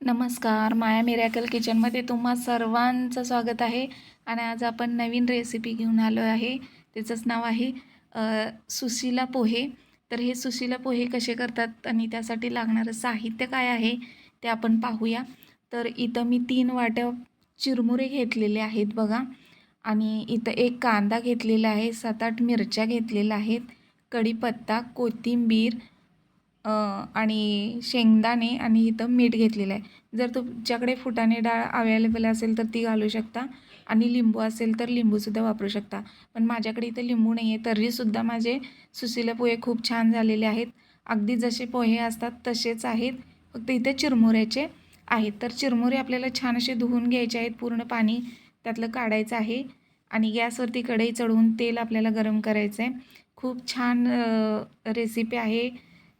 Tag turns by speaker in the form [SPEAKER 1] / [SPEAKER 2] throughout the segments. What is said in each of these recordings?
[SPEAKER 1] नमस्कार माया मिरॅकल किचनमध्ये तुम्हा सर्वांचं स्वागत आहे. आणि आज आपण नवीन रेसिपी घेऊन आलो आहे. त्याचंच नाव आहे सुशीला सुशिला पोहे. तर हे सुशिला पोहे कसे करतात आणि त्यासाठी लागणारं साहित्य काय आहे ते आपण पाहूया. तर इथं मी तीन वाट्या चिरमुरे घेतलेले आहेत बघा. आणि इथं एक कांदा घेतलेला आहे सात आठ मिरच्या घेतलेल्या आहेत कढीपत्ता कोथिंबीर आणि शेंगदाणे आणि इथं मीठ घेतलेलं आहे. जर तुमच्याकडे फुटाणे डाळ अवेलेबल असेल तर ती घालू शकता आणि लिंबू असेल तर लिंबूसुद्धा वापरू शकता. पण माझ्याकडे इथं लिंबू नाही आहे तरीसुद्धा माझे सुशीला पोहे खूप छान झालेले आहेत. अगदी जसे पोहे असतात तसेच आहेत. फक्त इथे चिरमुऱ्याचे आहेत. तर चिरमुरे आपल्याला छान असे धुवून घ्यायचे आहेत पूर्ण पाणी त्यातलं काढायचं आहे आणि गॅसवरती कढई चढवून तेल आपल्याला गरम करायचं आहे खूप छान रेसिपी आहे.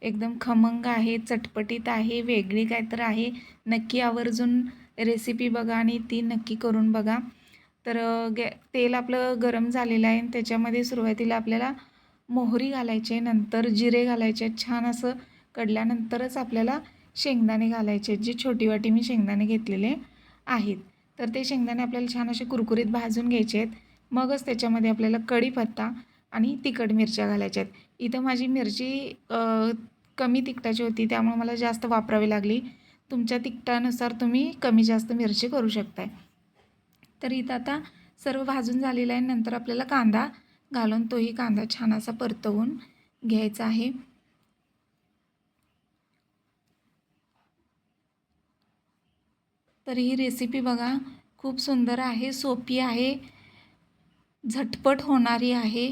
[SPEAKER 1] एकदम खमंग आहे चटपटीत आहे वेगळी काय तर आहे. नक्की आवर्जून रेसिपी बघा आणि ती नक्की करून बघा. तर गॅ तेल आपलं गरम झालेलं आहे आणि त्याच्यामध्ये सुरुवातीला आपल्याला मोहरी घालायची आहे नंतर जिरे घालायचे आहेत. छान असं कडल्यानंतरच आपल्याला शेंगदाणे घालायचे आहेत छोटी वाटी मी शेंगदाणे घेतलेले आहेत. तर ते शेंगदाणे आपल्याला छान असे कुरकुरीत भाजून घ्यायचे आहेत. मगच त्याच्यामध्ये आपल्याला कढीपत्ता आणि तिखट मिरच्या घालायच्या आहेत. इथं माझी मिरची कमी तिखटाची होती त्यामुळे मला जास्त वापरावी लागली. तुमच्या तिखटानुसार तुम्ही कमी जास्त मिरची करू शकताय. तर इथं आता सर्व भाजून झालेलं आहे. नंतर आपल्याला कांदा घालून तोही कांदा छान असा परतवून घ्यायचा आहे. तर ही रेसिपी बघा खूप सुंदर आहे सोपी आहे झटपट होणारी आहे.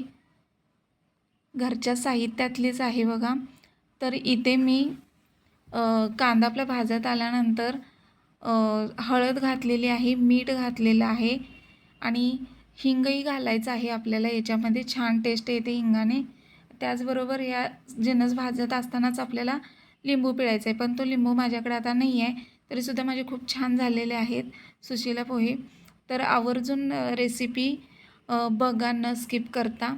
[SPEAKER 1] घरच्या साहित्यातलीच आहे बघा. तर इथे मी कांदा आपला भाजत आल्यानंतर हळद घातलेली आहे मीठ घातलेलं आहे आणि हिंगही घालायचं आहे आपल्याला. याच्यामध्ये छान टेस्ट येते हिंगाने. त्याचबरोबर या जिनस भाजत असतानाच आपल्याला लिंबू पिळायचा आहे पण तो लिंबू माझ्याकडे आता नाही आहे तरीसुद्धा माझे खूप छान झालेले आहेत सुशीला पोहे. तर आवर्जून रेसिपी बघा न स्किप करता.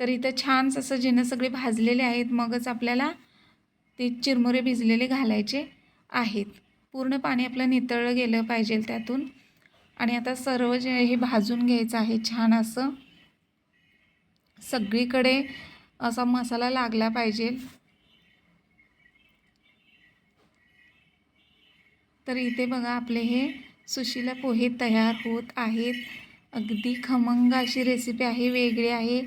[SPEAKER 1] तर इथं छान असं जिनं सगळे भाजलेले आहेत मगच आपल्याला ते चिरमुरे भिजलेले घालायचे आहेत. पूर्ण पाणी आपलं नितळलं गेलं पाहिजे त्यातून. आणि आता सर्व जे हे भाजून घ्यायचं आहे छान असं. सगळीकडे असा मसाला लागला पाहिजे. तर इथे बघा आपले हे सुशीला पोहे तयार होत आहेत. अगदी खमंग अशी रेसिपी आहे वेगळी आहे.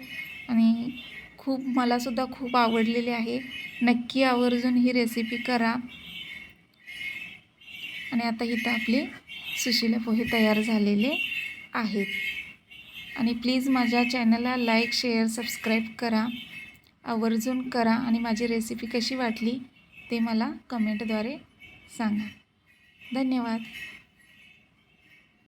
[SPEAKER 1] आणि खूप मलासुद्धा खूप आवडलेली आहे. नक्की आवर्जून ही रेसिपी करा. आणि आता इथं आपले सुशिला पोहे तयार झालेले आहेत. आणि प्लीज माझ्या चॅनलला लाईक शेअर सबस्क्राईब करा. आवर्जून करा. आणि माझी रेसिपी कशी वाटली ते मला कमेंटद्वारे सांगा. धन्यवाद.